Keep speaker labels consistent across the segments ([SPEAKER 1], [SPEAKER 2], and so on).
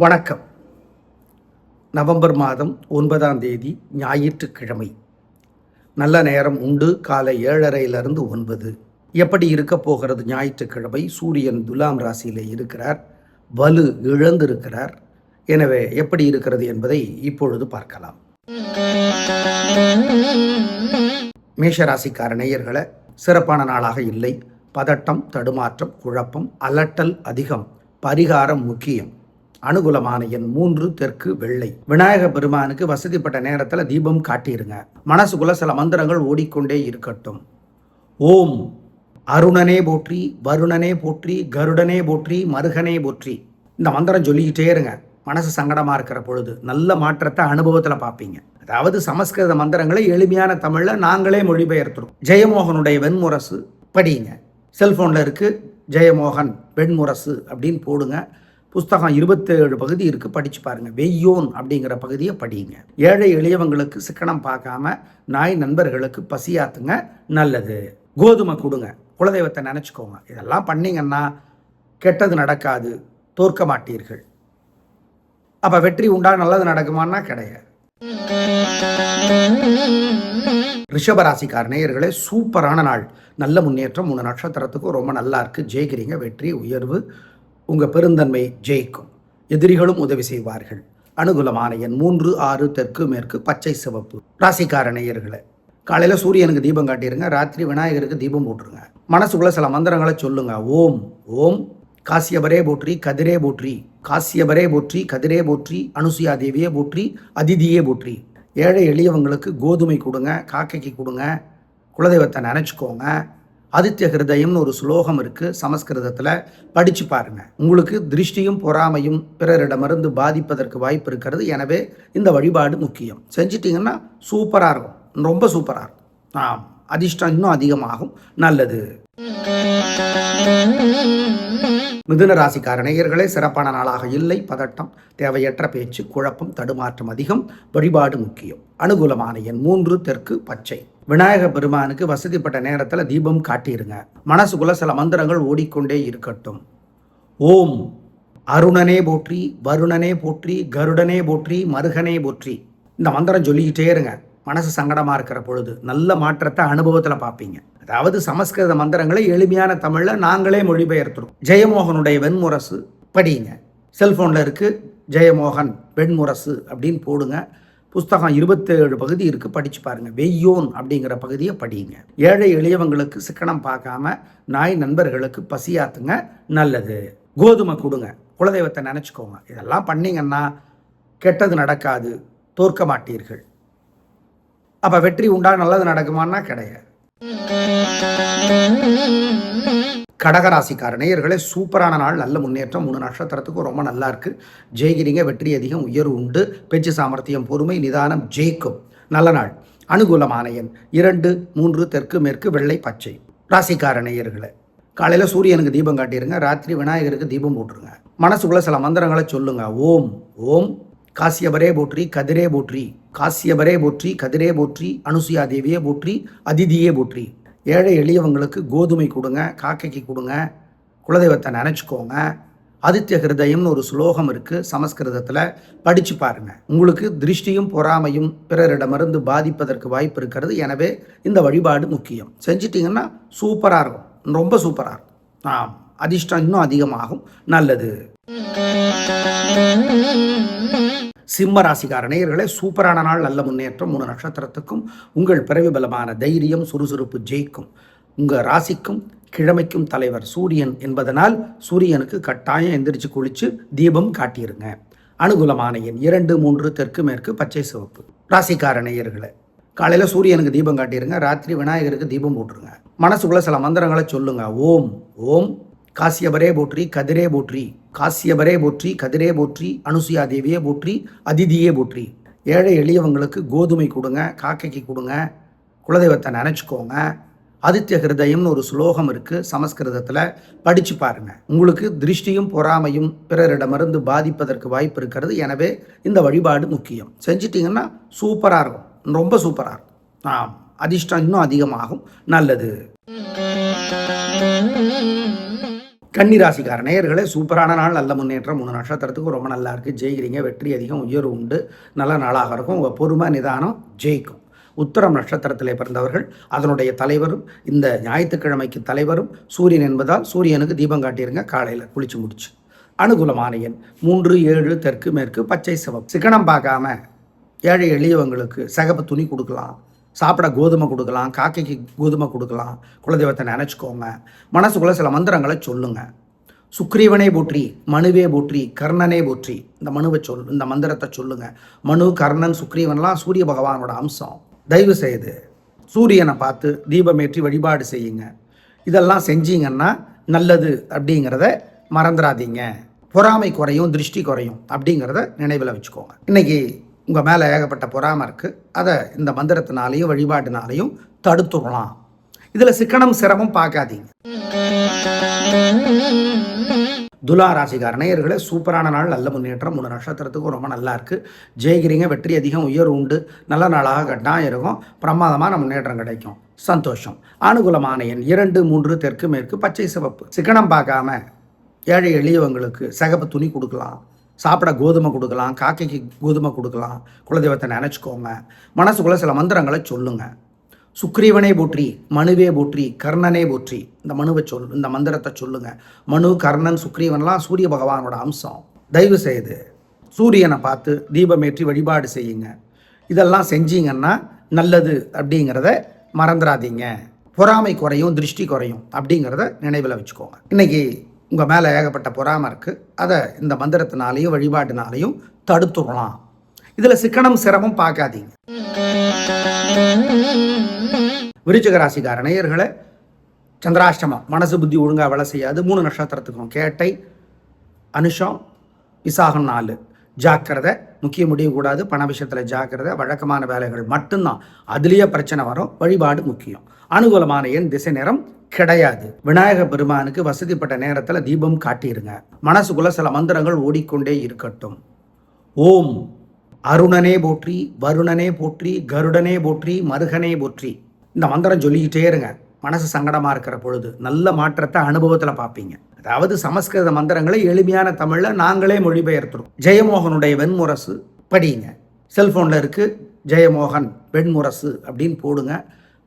[SPEAKER 1] வணக்கம். நவம்பர் மாதம் ஒன்பதாம் தேதி ஞாயிற்றுக்கிழமை. நல்ல நேரம் உண்டு. காலை ஏழரையிலிருந்து ஒன்பது. எப்படி இருக்க போகிறது ஞாயிற்றுக்கிழமை? சூரியன் துலாம் ராசியில் இருக்கிறார். வலு இழந்திருக்கிறார். எனவே எப்படி இருக்கிறது என்பதை இப்பொழுது பார்க்கலாம். மேஷராசிக்கார நேயர்களை சிறப்பான நாளாக இல்லை. பதட்டம் தடுமாற்றம் குழப்பம் அலட்டல் அதிகம். பரிகாரம் முக்கியம். அனுகூலமான எண் மூன்று தெற்கு வெள்ளை. விநாயக பெருமானுக்கு வசதிப்பட்ட நேரத்தில் தீபம் காட்டிருங்க. மனசுக்குள்ள சில மந்திரங்கள் ஓடிக்கொண்டே இருக்கட்டும். ஓம். அருணனே போற்றி வருணனே போற்றி கருடனே போற்றி மருகனே போற்றி. இந்த மந்திரம் சொல்லிக்கிட்டே இருங்க. மனசு சங்கடமாக இருக்கிற பொழுது நல்ல மாற்றத்தை அனுபவத்தில் பார்ப்பீங்க அதாவது சமஸ்கிருத மந்திரங்களை எளிமையான தமிழில் நாங்களே மொழிபெயர்த்துறோம். ஜெயமோகனுடைய வெண்முரசு படிங்க. செல்ஃபோனில் இருக்குது ஜெயமோகன் வெண்முரசு அப்படின்னு போடுங்க. புஸ்தகம் இருபத்தேழு பகுதி இருக்குது படித்து பாருங்கள் வெய்யோன் அப்படிங்கிற பகுதியை படியுங்க. ஏழை எளியவங்களுக்கு சிக்கனம் பார்க்காம நாய் நண்பர்களுக்கு பசியாத்துங்க. நல்லது. கோதுமை கொடுங்க. குலதெய்வத்தை நினச்சிக்கோங்க. இதெல்லாம் பண்ணீங்கன்னா கெட்டது நடக்காது. தோற்க மாட்டீர்கள். அப்போ வெற்றி உண்டா நல்லது நடக்குமான்னா கிடையாது. ரிஷபராசிக்கார நேயர்களே சூப்பரான நாள். நல்ல முன்னேற்றம். மூணு நட்சத்திரத்துக்கும் ரொம்ப நல்லா இருக்கு. ஜெயிக்கிறீங்க. வெற்றி உயர்வு. உங்கள் பெருந்தன்மை ஜெயிக்கும். எதிரிகளும் உதவி செய்வார்கள். அனுகூலமான எண் மூன்று ஆறு தெற்கு மேற்கு பச்சை சிவப்பு. ராசிக்கார நேயர்களை காலையில் சூரியனுக்கு தீபம் காட்டிடுங்க ராத்திரி விநாயகருக்கு தீபம் போட்டுருங்க. மனசுக்குள்ள சில மந்திரங்களை சொல்லுங்க. ஓம் ஓம் காசியபரே போற்றி கதிரே போற்றி காசியபரே போற்றி கதிரே போற்றி அனுசுயா தேவியே போற்றி அதிதியே போற்றி. ஏழை எளியவங்களுக்கு கோதுமை கொடுங்க காக்கைக்கு கொடுங்க குலதெய்வத்தை நினச்சிக்கோங்க. ஆதித்ய ஹிருதயம்னு ஒரு ஸ்லோகம் இருக்குது சமஸ்கிருதத்தில். படித்து பாருங்கள் உங்களுக்கு திருஷ்டியும் பொறாமையும் பிறரிடமிருந்து பாதிப்பதற்கு வாய்ப்பு இருக்கிறது. எனவே இந்த வழிபாடு முக்கியம். செஞ்சிட்டிங்கன்னா சூப்பராக இருக்கும். ரொம்ப சூப்பராக இருக்கும். ஆம். அதிர்ஷ்டம் இன்னும் அதிகமாகும். நல்லது. மிதுன ராசிக்கார நேயர்களே சிறப்பான நாளாக இல்லை. பதட்டம் தேவையற்ற பேச்சு குழப்பம் தடுமாற்றம் அதிகம். வழிபாடு முக்கியம். அனுகூலமான எண் மூன்று தெற்கு பச்சை. விநாயக பெருமானுக்கு வசதிப்பட்ட நேரத்தில் தீபம் காட்டிடுங்க மனசுக்குள்ள சில மந்திரங்கள் ஓடிக்கொண்டே இருக்கட்டும். ஓம். அருணனே போற்றி வருணனே போற்றி கருடனே போற்றி மருகனே போற்றி. இந்த மந்திரம் சொல்லிக்கிட்டே இருங்க. மனசு சங்கடமாக இருக்கிற பொழுது நல்ல மாற்றத்தை அனுபவத்தில் பார்ப்பீங்க அதாவது சமஸ்கிருத மந்திரங்களை எளிமையான தமிழில் நாங்களே மொழிபெயர்த்துறோம். ஜெயமோகனுடைய வெண்முரசு படிங்க. செல்ஃபோனில் இருக்குது ஜெயமோகன் வெண்முரசு அப்படின்னு போடுங்க. புஸ்தகம் இருபத்தேழு பகுதி இருக்குது படித்து பாருங்கள் வெய்யோன் அப்படிங்கிற பகுதியை படியுங்க. ஏழை எளியவங்களுக்கு சிக்கனம் பார்க்காம நாய் நண்பர்களுக்கு பசியாத்துங்க நல்லது. கோதுமை கொடுங்க. குலதெய்வத்தை நினச்சிக்கோங்க. இதெல்லாம் பண்ணீங்கன்னா கெட்டது நடக்காது. தோற்க மாட்டீர்கள். அப்போ வெற்றி உண்டா நல்லது நடக்குமான்னா கிடையாது. கடகராசிக்கார நேயர்களே சூப்பரான நாள் நல்ல முன்னேற்றம் மூணு நட்சத்திரத்துக்கும் ரொம்ப நல்லா இருக்கு. ஜெயிக்கிறீங்க வெற்றி அதிகம் உயர்வு உண்டு. பேச்சு சாமர்த்தியம் பொறுமை நிதானம் ஜெயிக்கும். நல்ல நாள். அனுகூலமான எண் இரண்டு மூன்று தெற்கு மேற்கு வெள்ளை பச்சை. ராசிக்கார நேயர்களே காலையில் சூரியனுக்கு தீபம் காட்டிடுங்க ராத்திரி விநாயகருக்கு தீபம் போட்டுருங்க. மனசுக்குள்ள சில மந்திரங்களை சொல்லுங்க. ஓம் ஓம் காசியபரே போற்றி கதிரே போற்றி. காசியபரே போற்றி கதிரே போற்றி அனுசுயா தேவியே போற்றி அதிதியே போற்றி. ஏழை எளியவங்களுக்கு கோதுமை கொடுங்க காக்கைக்கு கொடுங்க குலதெய்வத்தை நினச்சிக்கோங்க. ஆதித்ய ஹிருதயம்னு ஒரு ஸ்லோகம் இருக்குது சமஸ்கிருதத்தில். படித்து பாருங்கள் உங்களுக்கு திருஷ்டியும் பொறாமையும் பிறரிடமிருந்து பாதிப்பதற்கு வாய்ப்பு இருக்கிறது. எனவே இந்த வழிபாடு முக்கியம். செஞ்சிட்டிங்கன்னா சூப்பராக இருக்கும். ரொம்ப சூப்பராக இருக்கும். ஆம். அதிர்ஷ்டம் இன்னும் அதிகமாகும். நல்லது. சிம்ம ராசிக்கார நேயர்களே சூப்பரான நாள் நல்ல முன்னேற்றம் மூணு நட்சத்திரத்துக்கும் உங்கள் பிறவி பலமான தைரியம் சுறுசுறுப்பு ஜெயிக்கும். உங்கள் ராசிக்கும் கிழமைக்கும் தலைவர் சூரியன் என்பதனால் சூரியனுக்கு கட்டாயம் எந்திரிச்சு குளிச்சு தீபம் காட்டியிருங்க அனுகூலமான எண் இரண்டு மூன்று தெற்கு மேற்கு பச்சை சிவப்பு. ராசிக்கார நேயர்களே காலையில் சூரியனுக்கு தீபம் காட்டிடுங்க ராத்திரி விநாயகருக்கு தீபம் போட்டுருங்க. மனசுக்குள்ள சில மந்திரங்களை சொல்லுங்கள் ஓம் ஓம் காசியபரே போற்றி கதிரே போற்றி. காசியபரே போற்றி கதிரே போற்றி அனுசுயா தேவியே போற்றி அதிதியே போற்றி. ஏழை எளியவங்களுக்கு கோதுமை கொடுங்க காக்கைக்கு கொடுங்க குலதெய்வத்தை நினச்சிக்கோங்க. ஆதித்ய ஹிருதயம்னு ஒரு ஸ்லோகம் இருக்குது சமஸ்கிருதத்தில். படித்து பாருங்க. உங்களுக்கு திருஷ்டியும் பொறாமையும் பிறரிடமிருந்து பாதிப்பதற்கு வாய்ப்பு இருக்கிறது. எனவே இந்த வழிபாடு முக்கியம். செஞ்சிட்டிங்கன்னா சூப்பராக இருக்கும். ரொம்ப சூப்பராக இருக்கும். ஆம். அதிர்ஷ்டம் இன்னும் அதிகமாகும். நல்லது. கன்னிராசிக்கார நேயர்களே சூப்பரான நாள் நல்ல முன்னேற்றம். மூணு நட்சத்திரத்துக்கு ரொம்ப நல்லா இருக்குது ஜெயிக்கிறீங்க வெற்றி அதிகம் உயர்வு உண்டு. நல்ல நாளாக இருக்கும். உங்கள் பொறுமை நிதானம் ஜெயிக்கும். உத்தரம் நட்சத்திரத்திலே பிறந்தவர்கள் அதனுடைய தலைவரும் இந்த ஞாயிற்றுக்கிழமைக்கு தலைவரும் சூரியன் என்பதால் சூரியனுக்கு தீபம் காட்டியிருங்க காலையில் குளிச்சு முடிச்சு. அனுகூலமான எண் மூன்று ஏழு தெற்கு மேற்கு பச்சை சிவம் சிக்கனம் பார்க்காம ஏழை எளியவங்களுக்கு சகப்பு துணி கொடுக்கலாம். சாப்பிட கோதுமை கொடுக்கலாம் காக்கைக்கு கோதுமை கொடுக்கலாம் குலதெய்வத்தை நினச்சிக்கோங்க. மனசுக்குள்ளே சில மந்திரங்களை சொல்லுங்கள் சுக்ரீவனே போற்றி மனுவே போற்றி கர்ணனே போற்றி. இந்த மனுவை சொல் இந்த மந்திரத்தை சொல்லுங்கள் மனு கர்ணன் சுக்ரீவன்லாம் சூரிய பகவானோட அம்சம். தயவு செய்து சூரியனை பார்த்து தீபமேற்றி வழிபாடு செய்யுங்க. இதெல்லாம் செஞ்சீங்கன்னா நல்லது அப்படிங்கிறத மறந்துடாதீங்க பொறாமை குறையும் திருஷ்டி குறையும் அப்படிங்கிறத நினைவில் வச்சுக்கோங்க. இன்னைக்கு உங்கள் மேலே ஏகப்பட்ட பொறாமை இருக்குது அதை இந்த மந்திரத்தினாலையும் வழிபாட்டினாலையும் தடுத்துடலாம். இதில் சிக்கனம் சிரமம் பார்க்காதீங்க. துலா ராசிக்கார நேயர்களே சூப்பரான நாள் நல்ல முன்னேற்றம். மூணு நட்சத்திரத்துக்கும் ரொம்ப நல்லா இருக்குது ஜெயிக்கிறீங்க வெற்றி அதிகம் உயர்வு உண்டு. நல்ல நாளாக கட்டாக இருக்கும். பிரமாதமான முன்னேற்றம் கிடைக்கும். சந்தோஷம். அனுகூலமான எண் இரண்டு மூன்று தெற்கு மேற்கு பச்சை சிவப்பு. சிக்கனம் பார்க்காம ஏழை எளியவங்களுக்கு சகப்பு துணி கொடுக்கலாம். சாப்பிட கோதுமை கொடுக்கலாம் காக்கைக்கு கோதுமை கொடுக்கலாம் குலதெய்வத்தை நினச்சிக்கோங்க. மனசுக்குள்ளே சில மந்திரங்களை சொல்லுங்கள் சுக்ரீவனே போற்றி மனுவே போற்றி கர்ணனே போற்றி. இந்த மனுவை சொல் இந்த மந்திரத்தை சொல்லுங்க. மனு கர்ணன் சுக்ரீவன்லாம் சூரிய பகவானோட அம்சம். தயவு செய்து சூரியனை பார்த்து தீபமேற்றி வழிபாடு செய்யுங்க. இதெல்லாம் செஞ்சீங்கன்னா நல்லது அப்படிங்கிறத மறந்துடாதீங்க பொறாமை குறையும் திருஷ்டி குறையும் அப்படிங்கிறத நினைவில் வச்சுக்கோங்க. இன்னைக்கு உங்கள் மேலே ஏகப்பட்ட பொறாமல் இருக்குது அதை இந்த மந்திரத்தினாலையும் வழிபாட்டினாலையும் தடுத்துடலாம். இதில் சிக்கனம் சிரமம் பார்க்காதீங்க. விருச்சிக ராசிக்கார நேயர்களை சந்திராஷ்டமம். மனசு புத்தி ஒழுங்காக வேலை செய்யாது. மூணு நட்சத்திரத்துக்கும் கேட்டை அனுஷம் விசாகம் நாலு. ஜாக்கிரதை முக்கிய முடிவு கூடாது பண விஷயத்தில் ஜாக்கிரதை வழக்கமான வேலைகள் மட்டும்தான். அதுலேயே பிரச்சனை வரும் வழிபாடு முக்கியம். அனுகூலமான எண் திசை நேரம் கிடையாது. விநாயக பெருமானுக்கு வசதிப்பட்ட நேரத்தில் தீபம் காட்டிடுங்க மனசுக்குள்ள சில மந்திரங்கள் ஓடிக்கொண்டே இருக்கட்டும். ஓம். அருணனே போற்றி வருணனே போற்றி கருடனே போற்றி மருகனே போற்றி. இந்த மந்திரம் சொல்லிக்கிட்டே இருங்க. மனசு சங்கடமாக இருக்கிற பொழுது நல்ல மாற்றத்தை அனுபவத்தில் பார்ப்பீங்க. அதாவது சமஸ்கிருத மந்திரங்களை எளிமையான தமிழில் நாங்களே மொழிபெயர்த்துறோம். ஜெயமோகனுடைய வெண்முரசு படிங்க. செல்ஃபோனில் இருக்குது ஜெயமோகன் வெண்முரசு அப்படின்னு போடுங்க.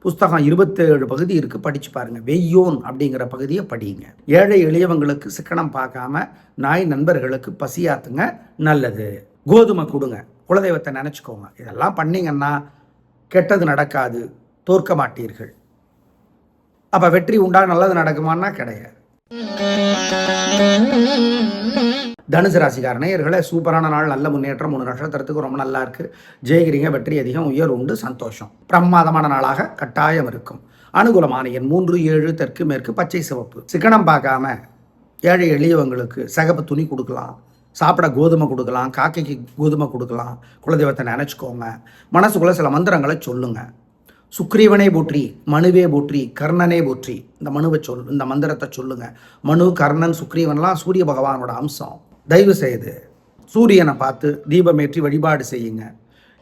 [SPEAKER 1] புஸ்தகம் இருபத்தேழு பகுதி இருக்குது படித்து பாருங்கள் வெய்யோன் அப்படிங்கிற பகுதியை படிங்க. ஏழை எளியவங்களுக்கு சிக்கனம் பார்க்காம நாய் நண்பர்களுக்கு பசியாத்துங்க நல்லது. கோதுமை கொடுங்க. குலதெய்வத்தை நினச்சிக்கோங்க. இதெல்லாம் பண்ணீங்கன்னா கெட்டது நடக்காது. தோற்க மாட்டீர்கள். அப்போ வெற்றி உண்டா நல்லது நடக்குமான்னா கிடையாது. தனுசு ராசிக்கார நேயர்களே சூப்பரான நாள் நல்ல முன்னேற்றம் மூணு நட்சத்திரத்துக்கு ரொம்ப நல்லா இருக்கு. ஜெயிக்கிறீங்க வெற்றி அதிகம் உயர் உண்டு சந்தோஷம். பிரமாதமான நாளாக கட்டாயம் இருக்கும். அனுகூலமான எண் மூன்று ஏழு தெற்கு மேற்கு பச்சை சிவப்பு. சிக்கனம் பார்க்காம ஏழை எளியவங்களுக்கு சகப்பு துணி கொடுக்கலாம். சாப்பிட கோதுமை கொடுக்கலாம் காக்கைக்கு கோதுமை கொடுக்கலாம். குலதெய்வத்தை நினச்சிக்கோங்க. மனசுக்குள்ளே சில மந்திரங்களை சொல்லுங்கள் சுக்ரீவனே போற்றி மனுவே போற்றி கர்ணனே போற்றி. இந்த மனுவை சொல் இந்த மந்திரத்தை சொல்லுங்க. மனு கர்ணன் சுக்ரீவன்லாம் சூரிய பகவானோட அம்சம். தயவு செய்து சூரியனை பார்த்து தீபமேற்றி வழிபாடு செய்யுங்க.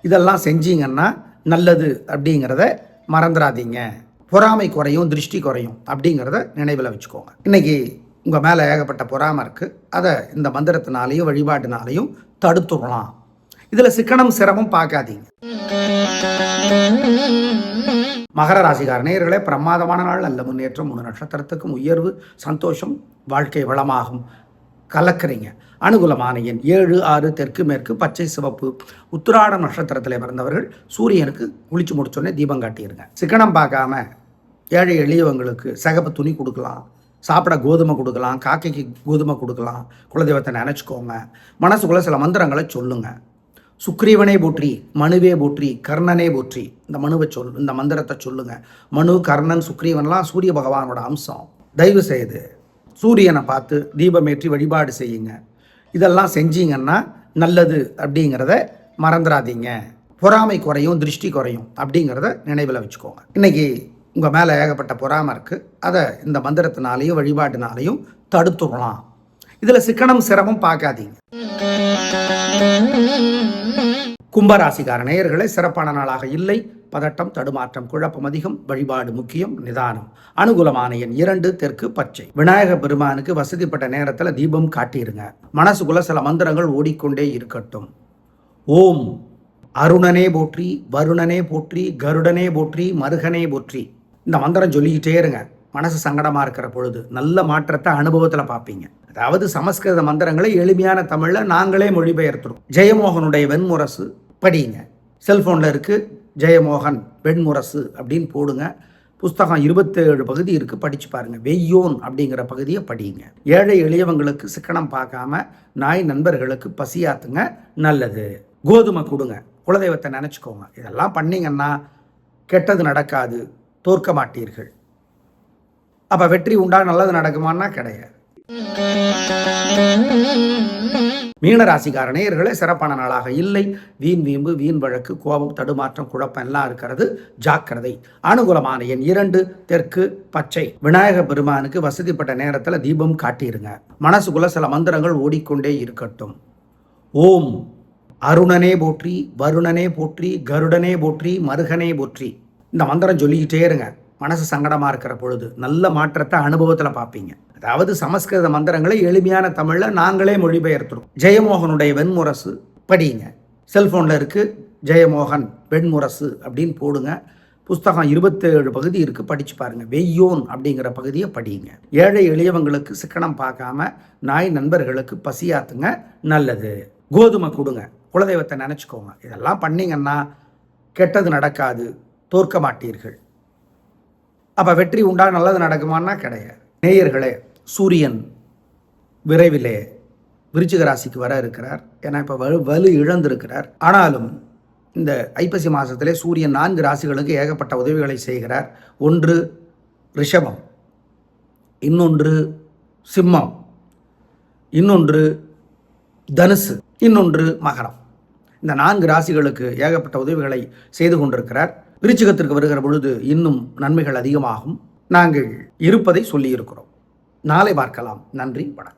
[SPEAKER 1] இதெல்லாம் செஞ்சீங்கன்னா நல்லது அப்படிங்கிறத மறந்துடாதீங்க பொறாமை குறையும் திருஷ்டி குறையும் அப்படிங்கிறத நினைவில் வச்சுக்கோங்க. இன்றைக்கி உங்கள் மேலே ஏகப்பட்ட பொறாமை இருக்குது அதை இந்த மந்திரத்தினாலையும் வழிபாட்டினாலையும் தடுத்துடலாம். இதில் சிக்கனம் சிரமம் பார்க்காதீங்க. மகர ராசிகார் நேயர்களே பிரமாதமான நாள் நல்ல முன்னேற்றம் மூணு நட்சத்திரத்துக்கும் உயர்வு சந்தோஷம் வாழ்க்கை வளமாகும். கலக்கிறீங்க. அனுகூலமான எண் ஏழு ஆறு தெற்கு மேற்கு பச்சை சிவப்பு. உத்திராட நட்சத்திரத்தில் பிறந்தவர்கள் சூரியனுக்கு குளிச்சு முடிச்சோடனே தீபம் காட்டியிருங்க சிக்கனம் பார்க்காம ஏழை எளியவங்களுக்கு சகப்பு துணி கொடுக்கலாம். சாப்பிட கோதுமை கொடுக்கலாம். காக்கைக்கு கோதுமை கொடுக்கலாம். குலதெய்வத்தை நினச்சிக்கோங்க. மனசுக்குள்ளே சில மந்திரங்களை சொல்லுங்கள் சுக்ரீவனே போற்றி மனுவே போற்றி கர்ணனே போற்றி. இந்த மனுவை சொல் இந்த மந்திரத்தை சொல்லுங்க. மனு கர்ணன் சுக்ரீவன்லாம் சூரிய பகவானோட அம்சம். தயவு செய்து சூரியனை பார்த்து தீபமேற்றி வழிபாடு செய்யுங்க. இதெல்லாம் செஞ்சீங்கன்னா நல்லது அப்படிங்கிறத மறந்துடாதீங்க பொறாமை குறையும் திருஷ்டி குறையும் அப்படிங்கிறத நினைவில் வச்சுக்கோங்க. இன்னைக்கு உங்கள் மேலே ஏகப்பட்ட பொறாமை இருக்குது அதை இந்த மந்திரத்தினாலையும் வழிபாட்டினாலையும் தடுத்துடலாம். இதில் சிக்கனம் சிரமம் பார்க்காதீங்க. கும்பராசிக்கார நேயர்களே சிறப்பான நாளாக இல்லை. பதட்டம் தடுமாற்றம் குழப்பம் அதிகம். வழிபாடு முக்கியம் நிதானம். அனுகூலமான எண் இரண்டு தெற்கு பச்சை. விநாயக பெருமானுக்கு வசதிப்பட்ட நேரத்தில் தீபம் காட்டியிருங்க மனசுக்குள்ள சில மந்திரங்கள் ஓடிக்கொண்டே இருக்கட்டும். ஓம். அருணனே போற்றி வருணனே போற்றி கருடனே போற்றி மருகனே போற்றி. இந்த மந்திரம் சொல்லிக்கிட்டே இருங்க. மனசு சங்கடமாக இருக்கிற பொழுது நல்ல மாற்றத்தை அனுபவத்தில் பார்ப்பீங்க. அதாவது சமஸ்கிருத மந்திரங்களை எளிமையான தமிழில் நாங்களே மொழிபெயர்த்துறோம். ஜெயமோகனுடைய வெண்முரசு படிங்க. செல்ஃபோனில் இருக்குது ஜெயமோகன் வெண்முரசு அப்படின்னு போடுங்க. புஸ்தகம் இருபத்தேழு பகுதி இருக்குது படித்து பாருங்கள் வெய்யோன் அப்படிங்கிற பகுதியை படிங்க. ஏழை எளியவங்களுக்கு சிக்கனம் பார்க்காம நாய் நண்பர்களுக்கு பசியாத்துங்க நல்லது. கோதுமை கொடுங்க. குலதெய்வத்தை நினச்சிக்கோங்க. இதெல்லாம் பண்ணிங்கன்னா கெட்டது நடக்காது. தோற்க மாட்டீர்கள். அப்போ வெற்றி உண்டா நல்லது நடக்குமான்னா கிடையாது. மீன ராசிக்கார நேயர்களே சிறப்பான நாளாக இல்லை. வீண் வீம்பு வீண் வழக்கு கோபம் தடுமாற்றம் குழப்பம் எல்லாம் இருக்கிறது. ஜாக்கிரதை. அனுகூலமான எண் இரண்டு தெற்கு பச்சை. விநாயக பெருமானுக்கு வசதிப்பட்ட நேரத்தில் தீபம் காட்டிடுங்க மனசுக்குள்ள சில மந்திரங்கள் ஓடிக்கொண்டே இருக்கட்டும். ஓம். அருணனே போற்றி வருணனே போற்றி கருடனே போற்றி மருகனே போற்றி. இந்த மந்திரம் சொல்லிக்கிட்டே இருங்க. மனசு சங்கடமாக இருக்கிற பொழுது நல்ல மாற்றத்தை அனுபவத்தில் பார்ப்பீங்க. அதாவது சமஸ்கிருத மந்திரங்களை எளிமையான தமிழில் நாங்களே மொழிபெயர்த்துறோம். ஜெயமோகனுடைய வெண்முரசு படிங்க. செல்ஃபோனில் இருக்குது ஜெயமோகன் வெண்முரசு அப்படின்னு போடுங்க. புஸ்தகம் இருபத்தேழு பகுதி இருக்குது படித்து பாருங்கள் வெய்யோன் அப்படிங்கிற பகுதியை படியுங்க ஏழை எளியவங்களுக்கு சிக்கனம் பார்க்காம நாய் நண்பர்களுக்கு பசியாத்துங்க நல்லது. கோதுமை கொடுங்க. குலதெய்வத்தை நினச்சிக்கோங்க. இதெல்லாம் பண்ணிங்கன்னா கெட்டது நடக்காது. தோற்க மாட்டீர்கள். அப்போ வெற்றி உண்டா நல்லது நடக்குமான்னா கிடையாது. நேயர்களே சூரியன் விரைவிலே விருச்சிக ராசிக்கு வர இருக்கிறார். ஏன்னா இப்போ வலு வலு இழந்திருக்கிறார். ஆனாலும் இந்த ஐப்பசி மாதத்திலே சூரியன் நான்கு ராசிகளுக்கு ஏகப்பட்ட உதவிகளை செய்கிறார். ஒன்று ரிஷபம். இன்னொன்று சிம்மம். இன்னொன்று தனுசு. இன்னொன்று மகரம். இந்த நான்கு ராசிகளுக்கு ஏகப்பட்ட உதவிகளை செய்து கொண்டிருக்கிறார். விருச்சிகத்திற்கு வருகிற பொழுது இன்னும் நன்மைகள் அதிகமாகும். நாங்கள் இருப்பதை சொல்லியிருக்கிறோம். நாளை பார்க்கலாம். நன்றி வணக்கம்.